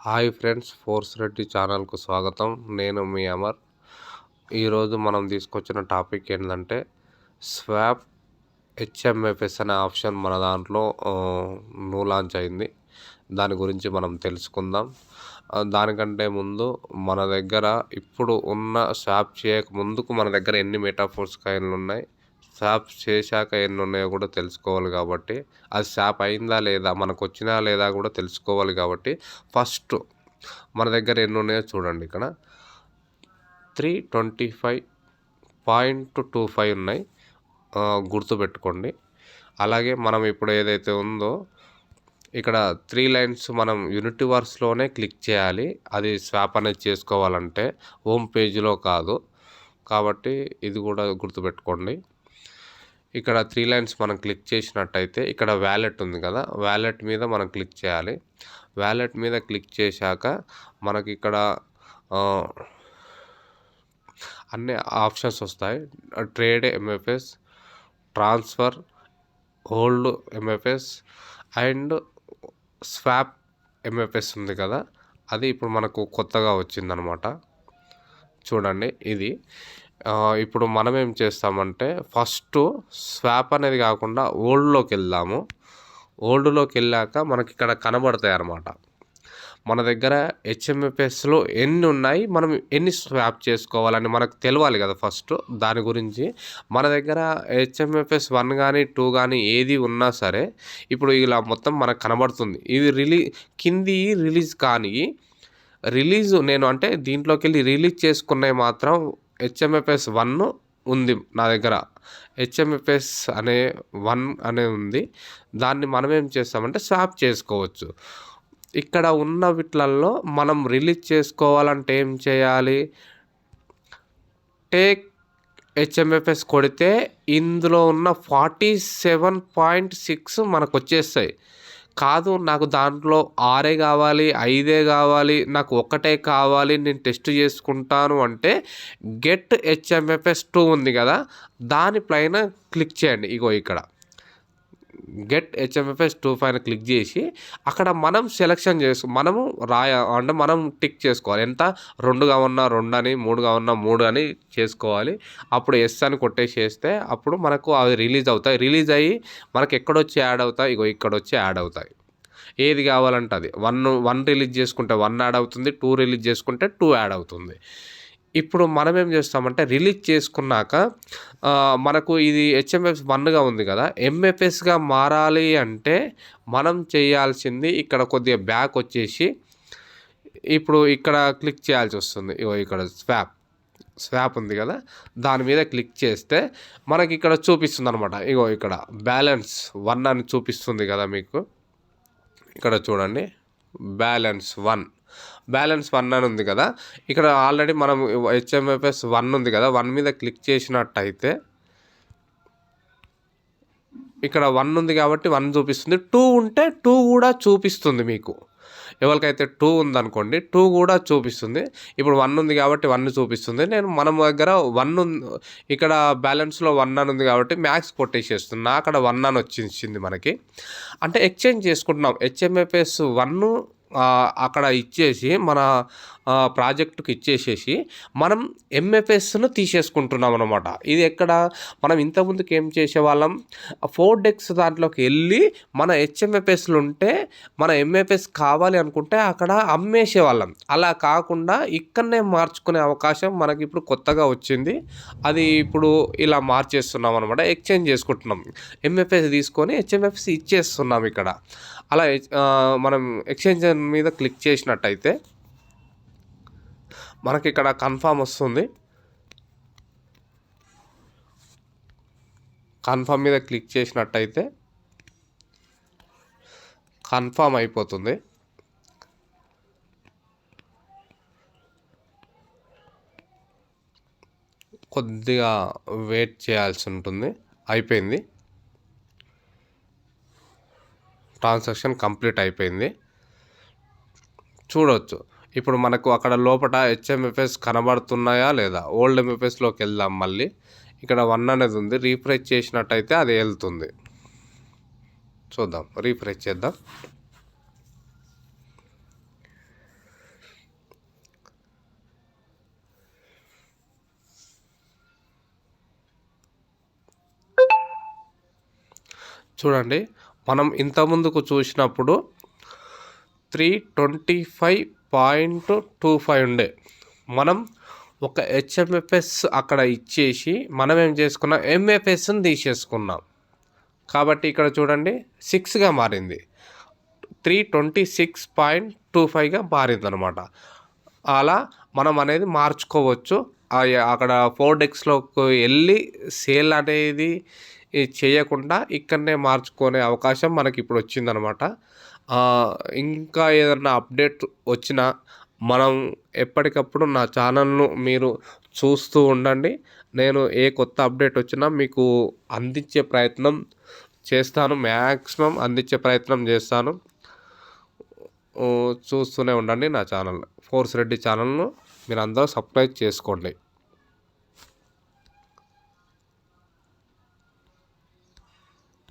Hi friends force Reddy ఛానల్కు స్వాగతం. నేను మీ అమర్. ఈరోజు మనం తీసుకొచ్చిన టాపిక్ ఏంటంటే స్వాప్ హెచ్ఎంఎఫ్ఎస్ అనే ఆప్షన్ మన దాంట్లో న్యూ లాంచ్ అయింది. దాని గురించి మనం తెలుసుకుందాం. దానికంటే ముందు మన దగ్గర ఇప్పుడు ఉన్న స్వాప్ చేయక ముందుకు మన దగ్గర ఎన్ని మెటాఫోర్స్ కాయిన్లు ఉన్నాయి? షాప్ చేశాక ఎన్ని ఉన్నాయో కూడా తెలుసుకోవాలి కాబట్టి. అది షాప్ అయిందా లేదా మనకు వచ్చినా లేదా కూడా తెలుసుకోవాలి కాబట్టి ఫస్ట్ మన దగ్గర ఎన్ని ఉన్నాయో చూడండి ఇక్కడ. Three twenty five point two five ఉన్నాయి. గుర్తుపెట్టుకోండి. అలాగే మనం ఇప్పుడు ఏదైతే ఉందో ఇక్కడ త్రీ లైన్స్ మనం యూనిటివర్స్లోనే క్లిక్ చేయాలి. అది స్వాప్ అనేది చేసుకోవాలంటే హోమ్ పేజీలో కాదు. కాబట్టి ఇది కూడా గుర్తుపెట్టుకోండి. ఇక్కడ త్రీ లైన్స్ మనం క్లిక్ చేసినట్టయితే ఇక్కడ వ్యాలెట్ ఉంది కదా వ్యాలెట్ మీద మనం క్లిక్ చేయాలి. వ్యాలెట్ మీద క్లిక్ చేశాక మనకి ఇక్కడ అన్ని ఆప్షన్స్ వస్తాయి. Trade MFS transfer hold MFS and swap MFS ఉంది కదా అది ఇప్పుడు మనకు కొత్తగా వచ్చిందనమాట. చూడండి ఇది. ఇప్పుడు మనం ఏం చేస్తామంటే ఫస్ట్ స్వాప్ అనేది కాకుండా ఓల్డ్లోకి వెళ్దాము. ఓల్డ్లోకి వెళ్ళాక మనకి ఇక్కడ కనబడతాయి అన్నమాట. మన దగ్గర హెచ్ఎంఎఫ్ఎస్లో ఎన్ని ఉన్నాయి మనం ఎన్ని స్వాప్ చేసుకోవాలని మనకు తెలియాలి కదా ఫస్ట్. దాని గురించి మన దగ్గర హెచ్ఎంఎఫ్ఎస్ వన్ కానీ టూ కానీ ఏది ఉన్నా సరే ఇప్పుడు ఇలా మొత్తం మనకు కనబడుతుంది. ఇది రిలీ కింది రిలీజ్ కానీ రిలీజ్ నేను అంటే దీంట్లోకి వెళ్ళి రిలీజ్ చేసుకున్నవి మాత్రం హెచ్ఎంఎఫ్ఎస్ వన్ ఉంది నా దగ్గర. హెచ్ఎంఎఫ్ఎస్ అనే వన్ అనే ఉంది. దాన్ని మనం ఏం చేస్తామంటే స్వాప్ చేసుకోవచ్చు. ఇక్కడ ఉన్న వీటిలల్లో మనం రిలీజ్ చేసుకోవాలంటే ఏం చేయాలి? టేక్ హెచ్ఎంఎఫ్ఎస్ కొడితే ఇందులో ఉన్న ఫార్టీ సెవెన్ పాయింట్ సిక్స్ మనకు వచ్చేస్తాయి. కాదు నాకు దాంట్లో ఆరే కావాలి ఐదే కావాలి నాకు ఒకటే కావాలి నేను టెస్ట్ చేసుకుంటాను అంటే గెట్ హెచ్ఎంఎఫ్ఎస్ టూ ఉంది కదా దానిపైన క్లిక్ చేయండి. ఇగో ఇక్కడ. గెట్ హెచ్ఎంఎఫ్ఎస్ టూ పైన క్లిక్ చేసి అక్కడ మనం సెలెక్షన్ చేసు మనము రాయ అంటే మనం టిక్ చేసుకోవాలి. ఎంత? రెండుగా ఉన్న రెండు అని మూడుగా ఉన్న మూడు అని చేసుకోవాలి. అప్పుడు ఎస్ అని కొట్టేసేస్తే అప్పుడు మనకు అవి రిలీజ్ అవుతాయి. రిలీజ్ అయ్యి మనకి ఎక్కడొచ్చి యాడ్ అవుతాయి? ఇగో ఇక్కడ వచ్చి యాడ్ అవుతాయి. ఏది కావాలంటే అది. వన్ వన్ రిలీజ్ చేసుకుంటే వన్ యాడ్ అవుతుంది టూ రిలీజ్ చేసుకుంటే టూ యాడ్ అవుతుంది. ఇప్పుడు మనం ఏం చేస్తామంటే రిలీజ్ చేసుకున్నాక మనకు ఇది హెచ్ఎంఎఫ్ వన్గా ఉంది కదా ఎంఎఫ్ఎస్గా మారాలి అంటే మనం చేయాల్సింది ఇక్కడ కొద్దిగా బ్యాక్ వచ్చేసి ఇప్పుడు ఇక్కడ క్లిక్ చేయాల్సి వస్తుంది. ఇక్కడ స్వాప్ స్వాప్ ఉంది కదా దాని మీద క్లిక్ చేస్తే మనకి ఇక్కడ చూపిస్తుంది అనమాట ఇగో ఇక్కడ బ్యాలెన్స్ వన్ అని చూపిస్తుంది కదా మీకు. ఇక్కడ చూడండి బ్యాలెన్స్ వన్ బ్యాలెన్స్ వన్ అని ఉంది కదా. ఇక్కడ ఆల్రెడీ మనం హెచ్ఎంఎఫ్ఎస్ వన్ ఉంది కదా. వన్ మీద క్లిక్ చేసినట్టయితే ఇక్కడ వన్ ఉంది కాబట్టి వన్ చూపిస్తుంది. టూ ఉంటే టూ కూడా చూపిస్తుంది మీకు. ఎవరికైతే టూ ఉందనుకోండి టూ కూడా చూపిస్తుంది. ఇప్పుడు వన్ ఉంది కాబట్టి వన్ చూపిస్తుంది. నేను మన దగ్గర వన్ ఇక్కడ బ్యాలెన్స్లో వన్ అని ఉంది కాబట్టి మ్యాక్స్ కొట్టేసేస్తున్నా. అక్కడ వన్ అని వచ్చింది మనకి. అంటే ఎక్స్చేంజ్ చేసుకుంటున్నాం. హెచ్ఎంఎఫ్ఎస్ వన్ అక్కడ ఇచ్చేసి మన ప్రాజెక్టుకి ఇచ్చేసేసి మనం ఎంఎఫ్ఎస్ను తీసేసుకుంటున్నాం అనమాట ఇది ఎక్కడ? మనం ఇంతకుముందుకు ఏం చేసేవాళ్ళం? ఫోర్ డెక్స్ దాంట్లోకి వెళ్ళి మన హెచ్ఎంఎఫ్ఎస్లు ఉంటే మన ఎంఎఫ్ఎస్ కావాలి అనుకుంటే అక్కడ అమ్మేసేవాళ్ళం. అలా కాకుండా ఇక్కడనే మార్చుకునే అవకాశం మనకి ఇప్పుడు కొత్తగా వచ్చింది. అది ఇప్పుడు ఇలా మార్చేస్తున్నాం అనమాట ఎక్స్చేంజ్ చేసుకుంటున్నాం. ఎంఎఫ్ఎస్ తీసుకొని హెచ్ఎంఎఫ్ఎస్ ఇచ్చేస్తున్నాం ఇక్కడ. అలా మనం ఎక్స్చేంజ్ మీద క్లిక్ చేసినట్టయితే మనకి ఇక్కడ కన్ఫామ్ వస్తుంది. కన్ఫామ్ మీద క్లిక్ చేసినట్టయితే కన్ఫామ్ అయిపోతుంది. కొద్దిగా వెయిట్ చేయాల్సి ఉంటుంది. అయిపోయింది. ట్రాన్సాక్షన్ కంప్లీట్ అయిపోయింది. చూడవచ్చు ఇప్పుడు మనకు అక్కడ లోపల హెచ్ఎంఎఫ్ఎస్ కనబడుతున్నాయా లేదా? ఓల్డ్ ఎంఎఫ్ఎస్లోకి వెళ్దాం మళ్ళీ. ఇక్కడ వన్ అనేది ఉంది. రీఫ్రెష్ చేసినట్టయితే అది వెళ్తుంది. చూద్దాం. రీఫ్రెష్ చేద్దాం. చూడండి. మనం ఇంతకుముందుకు చూసినప్పుడు three twenty five point two five ఉండే. మనం ఒక హెచ్ఎంఎఫ్ఎస్ అక్కడ ఇచ్చేసి మనం ఏం చేసుకున్నాం? ఎంఎఫ్ఎస్ని తీసేసుకున్నాం. కాబట్టి ఇక్కడ చూడండి సిక్స్గా మారింది. Three twenty six point two ఫైవ్గా మారిందనమాట. అలా మనం అనేది మార్చుకోవచ్చు. అక్కడ ఫోర్ డెక్స్లోకి వెళ్ళి సేల్ అనేది చేయకుండా ఇక్కడనే మార్చుకునే అవకాశం మనకి ఇప్పుడు వచ్చిందనమాట. ఇంకా ఏదన్నా అప్డేట్ వచ్చినా మనం ఎప్పటికప్పుడు నా ఛానల్ను మీరు చూస్తూ ఉండండి. నేను ఏ కొత్త అప్డేట్ వచ్చినా మీకు అందించే ప్రయత్నం చేస్తాను. మ్యాక్సిమం అందించే ప్రయత్నం చేస్తాను. చూస్తూనే ఉండండి నా ఛానల్. ఫోర్స్ రెడ్డి ఛానల్ను మీరు అందరూ సబ్స్క్రైబ్ చేసుకోండి.